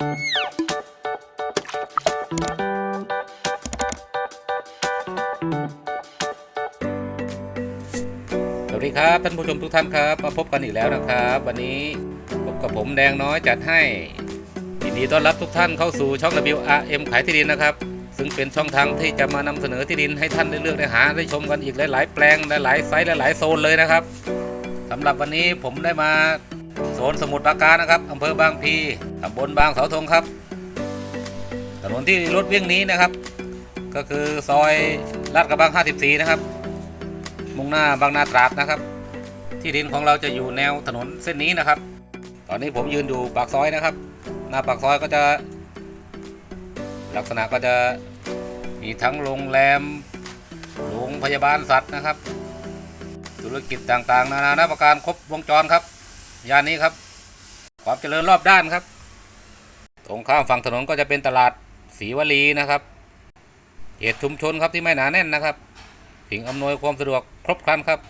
สวัสดีครับท่านผู้ชมทุกท่านครับมาพบกันอีกแล้วนะครับ วันนี้พบกับผมแดงน้อยจัดให้ยินดีต้อนรับทุกท่านเข้าสู่ช่อง WRM ขายที่ดินนะครับ ซึ่งเป็นช่องทางที่จะมานำเสนอที่ดินให้ท่านได้เลือกได้หาได้ชมกันอีกหลาย ๆ แปลงหลายๆไซส์หลายๆโซนเลยนะครับสำหรับวันนี้ผมได้มา โซนสมุทรปราการนะครับอำเภอบางพีตำบลบางเสาธงครับ ถนนที่รถวิ่งนี้นะครับ ก็คือซอยลาดกระบัง 54 นะครับ มุ่งหน้าบางนาตราดนะครับ ที่ดินของเราจะอยู่แนวถนนเส้นนี้นะครับ ตอนนี้ผมยืนอยู่ปากซอยนะครับ หน้าปากซอยก็จะ ลักษณะก็จะมีทั้งโรงแรมโรงพยาบาลสัตว์นะครับ ธุรกิจต่างๆ นานานาประการครบวงจรครับ ย่านนี้ครับ ความเจริญรอบด้านครับ ตรงข้ามฝั่งถนนก็จะเป็นตลาดศรีวลีนะครับเขตชุมชนครับที่ไม่หนาแน่นนะครับสิ่งอำนวยความสะดวกครบครันครับ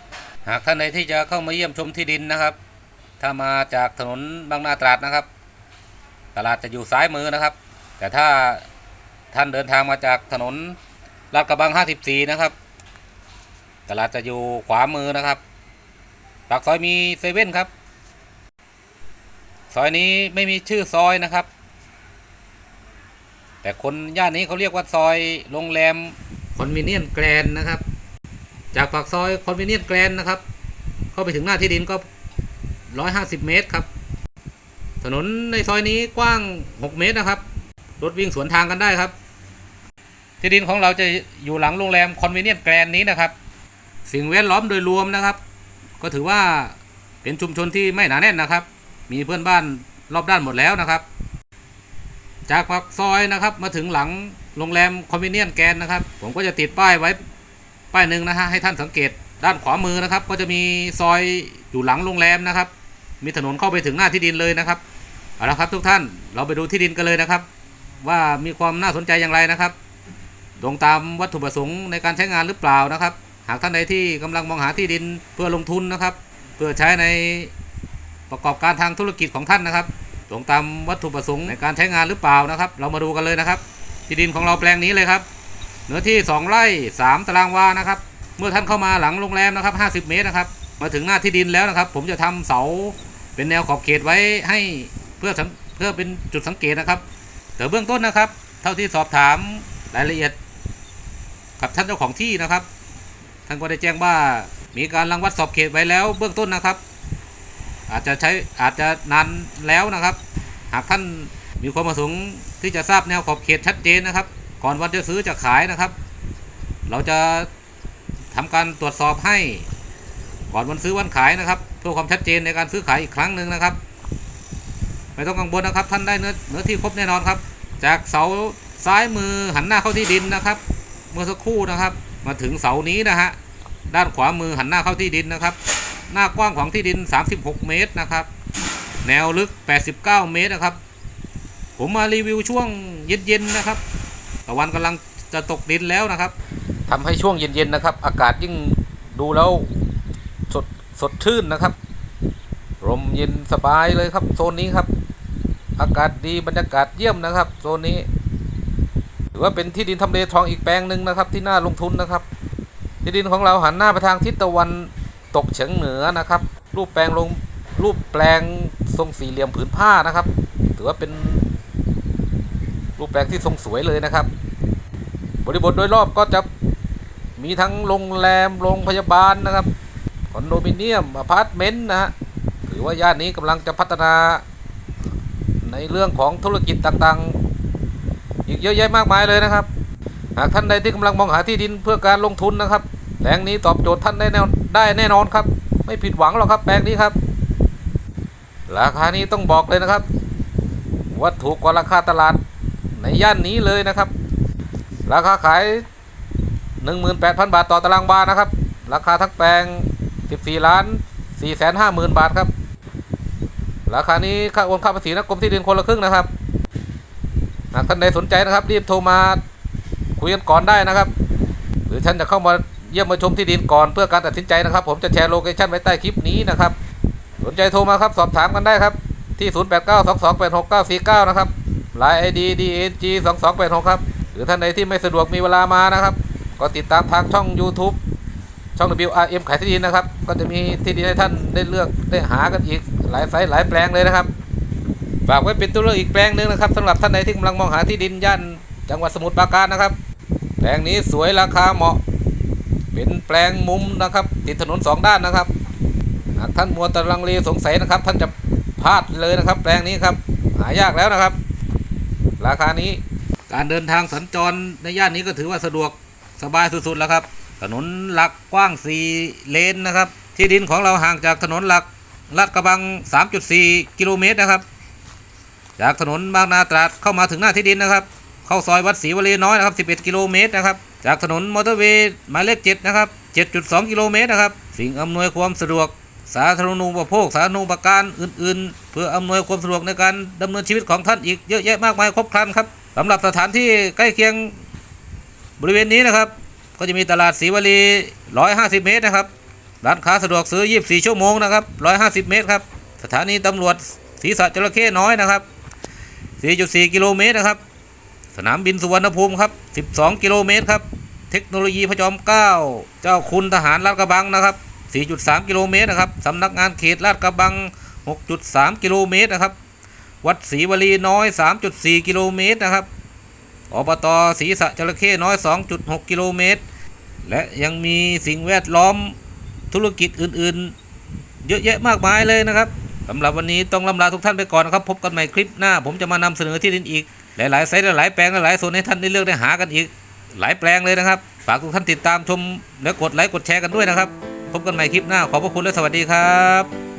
หากท่านใดที่จะเข้ามาเยี่ยมชมที่ดินนะครับ ถ้ามาจากถนนบางนาตราดนะครับ ตลาดจะอยู่ซ้ายมือนะครับ แต่ถ้าท่านเดินทางมาจากถนนลาดกระบัง 54 นะครับ ตลาดจะอยู่ขวามือนะครับ ปากซอยมีเซเว่นครับ ซอยนี้ไม่มีชื่อซอยนะครับ แต่คนย่านนี้เขาเรียกว่าซอยโรงแรมคอนเวเนียนแกรนนะครับ จากปากซอยคอนเวเนียนแกรนนะครับ เข้าไปถึงหน้าที่ดินก็ 150 เมตรครับ ถนนในซอยนี้กว้าง 6 เมตรนะครับ รถวิ่งสวนทางกันได้ครับ ที่ดินของเราจะอยู่หลังโรงแรมคอนเวเนียนแกรนนี้นะครับ สิ่งแวดล้อมโดยรวมนะครับ ก็ถือว่าเป็นชุมชนที่ไม่หนาแน่นนะครับ มีเพื่อนบ้านรอบด้านหมดแล้วนะครับ จากปากซอยนะครับมาถึงหลังโรงแรมคอนเวเนียนแกนนะครับ ผมก็จะติดป้ายไว้ป้ายหนึ่งนะฮะให้ท่านสังเกตด้านขวามือนะครับ ก็จะมีซอยอยู่หลังโรงแรมนะครับ มีถนนเข้าไปถึงหน้าที่ดินเลยนะครับเอาละครับทุกท่านเราไปดูที่ดินกันเลยนะครับ ว่ามีความน่าสนใจอย่างไรนะครับตรงตามวัตถุประสงค์ในการใช้งานหรือเปล่านะครับ หากท่านใดที่กำลังมองหาที่ดินเพื่อลงทุนนะครับ เพื่อใช้ใน ประกอบการทางธุรกิจของท่านนะครับตรงตามวัตถุประสงค์ในการใช้งานหรือเปล่านะครับ เรามาดูกันเลยนะครับ ที่ดินของเราแปลงนี้เลยครับเนื้อที่ 2 ไร่ 3 ตารางวานะครับ เมื่อท่านเข้ามาหลังโรงแรมนะครับ 50 เมตรนะครับ มาถึงหน้าที่ดินแล้วนะครับ ผมจะทำเสาเป็นแนวขอบเขตไว้ให้เพื่อเพื่อเป็นจุดสังเกตนะครับ แต่เบื้องต้นนะครับ เท่าที่สอบถามรายละเอียด กับท่านเจ้าของที่นะครับท่านก็ได้แจ้งว่ามีการรังวัดสอบเขตไว้แล้วเบื้องต้นนะครับ อาจจะใช้อาจจะนานแล้วนะครับ หากท่านมีความประสงค์ที่จะทราบแนวขอบเขตชัดเจนนะครับ ก่อนวันจะซื้อจะขายนะครับ เราจะทำการตรวจสอบให้ ก่อนวันซื้อวันขายนะครับเพื่อความชัดเจนในการซื้อขายอีกครั้งหนึ่งนะครับ ไม่ต้องกังวลนะครับ ท่านได้เนื้อเนื้อที่ครบแน่นอนครับ จากเสาซ้ายมือหันหน้าเข้าที่ดินนะครับ เมื่อสักครู่นะครับ มาถึงเสานี้นะฮะด้านขวามือหันหน้าเข้าที่ดินนะครับ หน้ากว้างของที่ดิน 36 เมตรนะครับ แนวลึก 89 เมตรนะครับ ผมมารีวิวช่วงเย็นๆนะครับ ตะวันกำลังจะตกดินแล้วนะครับทำให้ช่วงเย็นๆนะครับ อากาศยิ่งดูแล้วสดสดชื่นนะครับลมเย็นสบายเลยครับโซนนี้ครับ อากาศดีบรรยากาศเยี่ยมนะครับ โซนนี้ถือว่าเป็นที่ดินทำเลทองอีกแปลงหนึ่งนะครับ ที่น่าลงทุนนะครับ ที่ดินของเราหันหน้าไปทางทิศตะวัน ตกเฉียงเหนือนะครับ รูปแปลงลงรูปแปลงทรงสี่เหลี่ยมผืนผ้านะครับ ถือว่าเป็นรูปแปลงที่ทรงสวยเลยนะครับ บริบทโดยรอบก็จะมีทั้งโรงแรมโรงพยาบาลนะครับคอนโดมิเนียมอพาร์ตเมนต์นะฮะถือว่าย่านนี้กำลังจะพัฒนาในเรื่องของธุรกิจต่างๆ อีกเยอะแยะมากมายเลยนะครับ หากท่านใดที่กำลังมองหาที่ดินเพื่อการลงทุนนะครับ แปลงนี้ตอบโจทย์ท่านได้แน่ได้แน่นอนครับ ไม่ผิดหวังหรอกครับแปลงนี้ครับ ราคานี้ต้องบอกเลยนะครับว่าถูกกว่าราคาตลาดในย่านนี้เลยนะครับ ราคาขาย 18,000 บาทต่อตารางวานะครับ ราคาทั้งแปลง 14 ล้าน 450,000 บาทครับ ราคานี้ค่าโอนค่าภาษีนะกรมที่ดินคนละครึ่งนะครับ หากท่านใดสนใจนะครับ รีบโทรมาคุยกันก่อนได้นะครับ หรือท่านจะเข้ามา เยี่ยมมาชมที่ดินก่อนเพื่อการตัดสินใจนะครับ ผมจะแชร์โลเคชั่นไว้ใต้คลิปนี้นะครับสนใจโทรมาครับสอบถามกันได้ครับที่ 0892286949 นะครับไลน์ ID DNG 2 2 8 6ครับ หรือท่านใดที่ไม่สะดวกมีเวลามานะครับ ก็ติดตามทางช่อง YouTube ช่อง WRM ขายที่ดินนะครับ ก็จะมีที่ดินให้ท่านได้เลือกได้หากันอีกหลายไซส์หลายแปลงเลยนะครับ ฝากไว้เป็นตัวเลือกอีกแปลงหนึ่งนะครับสำหรับท่านใดที่กำลังมองหาที่ดินย่านจังหวัดสมุทรปราการนะครับ แปลงนี้สวยราคาเหมาะ เป็นแปลงมุมนะครับ ติดถนนสองด้านนะครับหากท่านมัวตะลังเลสงสัยนะครับ ท่านจะพลาดเลยนะครับ แปลงนี้ครับหายากแล้วนะครับ ราคานี้การเดินทางสัญจรในย่านนี้ก็ถือว่าสะดวกสบายสุดๆแล้วครับ ถนนหลักกว้าง 4 เลนนะครับ ที่ดินของเราห่างจากถนนหลักลาดกระบัง 3.4 กิโลเมตรนะครับ จากถนนบางนาตราดเข้ามาถึงหน้าที่ดินนะครับ เข้าซอยวัดศรีวลีน้อยนะครับ 11 กิโลเมตรนะครับ จากถนนมอเตอร์เวย์หมายเลข7นะครับ 7.2 กิโลเมตรนะครับ สิ่งอำนวยความสะดวก สาธารณูปโภค สาธารณูปการอื่น ๆ เพื่ออำนวยความสะดวกในการดำเนินชีวิตของท่านอีกเยอะแยะมากมายครบครันครับสำหรับสถานที่ใกล้เคียงบริเวณนี้นะครับ ก็จะมีตลาดศรีวลี 150 เมตรนะครับ ร้านค้าสะดวกซื้อ 24 ชั่วโมงนะครับ 150 เมตรครับ สถานีตำรวจศรีสัจระเข้น้อยนะครับ 4.4 กิโลเมตรนะครับ สนามบินสุวรรณภูมิครับ 12 กิโลเมตรครับ เทคโนโลยีพระจอมเกล้า เจ้าคุณทหารลาดกระบังนะครับ 4.3 กิโลเมตรนะครับสำนักงานเขตลาดกระบัง 6.3 กิโลเมตรนะครับ วัดศรีวลีน้อย 3.4 กิโลเมตรนะครับ อบตศรีสะจระเข้น้อย 2.6 กิโลเมตร และยังมีสิ่งแวดล้อมธุรกิจอื่นๆ เยอะแยะมากมายเลยนะครับ สำหรับวันนี้ต้องลำลาทุกท่านไปก่อนนะครับ พบกันใหม่คลิปหน้า ผมจะมานำเสนอที่ดินอีก หลายๆไซต์หลายแปลงหลายโซนให้ท่านได้เลือกได้หากันอีก หลายแปลงเลยนะครับ ฝากทุกท่านติดตามชมและกดไลค์กดแชร์กันด้วยนะครับ พบกันใหม่คลิปหน้าขอบพระคุณและสวัสดีครับ